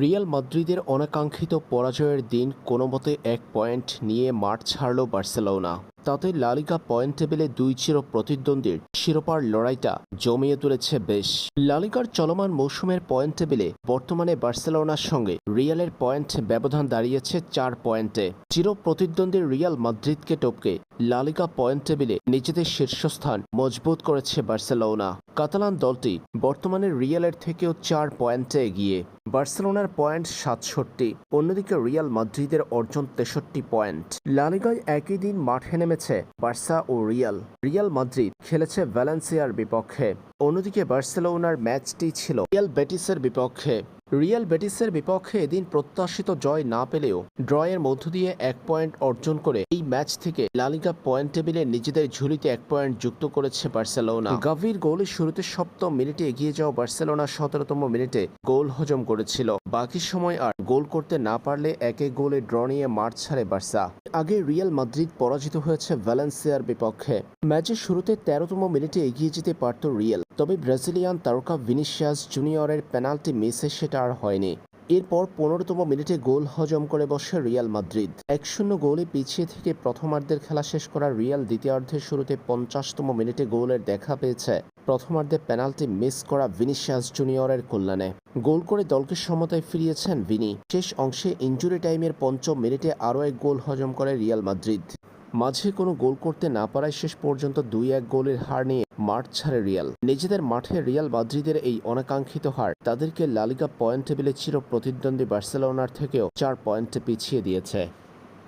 Real মাদ্রিদের অনাকাঙ্ক্ষিত পরাজয়ের দিন কোনোমতে এক পয়েন্ট নিয়ে মাঠ ছাড়ল বার্সেলোনা। তাতে লালিকা পয়েন্ট টেবিলে দুই চির প্রতিদ্বন্দ্বীর শিরোপার লড়াইটা জমিয়ে তুলেছে বেশ। লালিকার চলমান মৌসুমের পয়েন্ট টেবিলে বর্তমানে বার্সেলোনার সঙ্গে রিয়ালের পয়েন্ট ব্যবধান দাঁড়িয়েছে চার পয়েন্টে। চির প্রতিদ্বন্দ্বী রিয়াল মাদ্রিদকে টপকে লালিকা পয়েন্ট টেবিলে নিজেদের শীর্ষস্থান মজবুত করেছে বার্সেলোনা। কাতালান দলটি বর্তমানে রিয়ালের থেকেও চার পয়েন্টে এগিয়ে। বার্সেলোনার পয়েন্ট সাতষট্টি, অন্যদিকে রিয়াল মাদ্রিদের অর্জন তেষট্টি পয়েন্ট। লালিগায় একই দিন মাঠে নেমেছে বার্সা ও রিয়াল। রিয়াল মাদ্রিদ খেলেছে ভ্যালেন্সিয়ার বিপক্ষে। অন্যদিকে বার্সেলোনার ম্যাচটি ছিল রিয়াল বেটিসের বিপক্ষে। রিয়াল বেটিসের বিপক্ষে এদিন প্রত্যাশিত জয় না পেলেও ড্রয়ের মধ্য দিয়ে এক পয়েন্ট অর্জন করে এই ম্যাচ থেকে লালিগা পয়েন্ট টেবিলে নিজেদের ঝুলিতে এক পয়েন্ট যুক্ত করেছে বার্সেলোনা। গাভির গোলের শুরুতে সপ্তম মিনিটে এগিয়ে যাওয়া বার্সেলোনা সতেরোতম মিনিটে গোল হজম করেছিল। বাকি সময় আর গোল করতে না পারলে এক এক গোলে ড্র নিয়ে মাঠ ছাড়ে বার্সা। আগে রিয়াল মাদ্রিদ পরাজিত হয়েছে ভ্যালেন্সিয়ার বিপক্ষে। ম্যাচের শুরুতে তেরোতম মিনিটে এগিয়ে যেতে পারত রিয়াল। তবে ব্রাজিলিয়ান তারকা ভিনিসিয়াস জুনিয়রের পেনাল্টি মিসে সেটা আর হয়নি। এরপর পনেরোতম মিনিটে গোল হজম করে বসে রিয়াল মাদ্রিদ। এক শূন্য গোলে পিছিয়ে থেকে প্রথমার্ধের খেলা শেষ করা রিয়াল দ্বিতীয়ার্ধের শুরুতে পঞ্চাশতম মিনিটে গোলের দেখা পেয়েছে। প্রথমার্ধে পেনাল্টি মিস করা ভিনিসিয়াস জুনিয়রের কল্যাণে। গোল করে দলকে সমতায় ফিরিয়েছেন ভিনি। শেষ অংশে ইঞ্জুরি টাইমের পঞ্চম মিনিটে আরও এক গোল হজম করে রিয়াল মাদ্রিদ। মাঝে কোনো গোল করতে না পারায় শেষ পর্যন্ত দুই এক গোলের হার নিয়ে মাঠ ছাড়ে রিয়াল। নিজেদের মাঠে রিয়াল বাদ্রিদের এই অনাকাঙ্ক্ষিত হার তাদেরকে লালিকা পয়েন্ট টেবিলে চির প্রতিদ্বন্দ্বী বার্সেলোনার থেকেও চার পয়েন্টে পিছিয়ে দিয়েছে।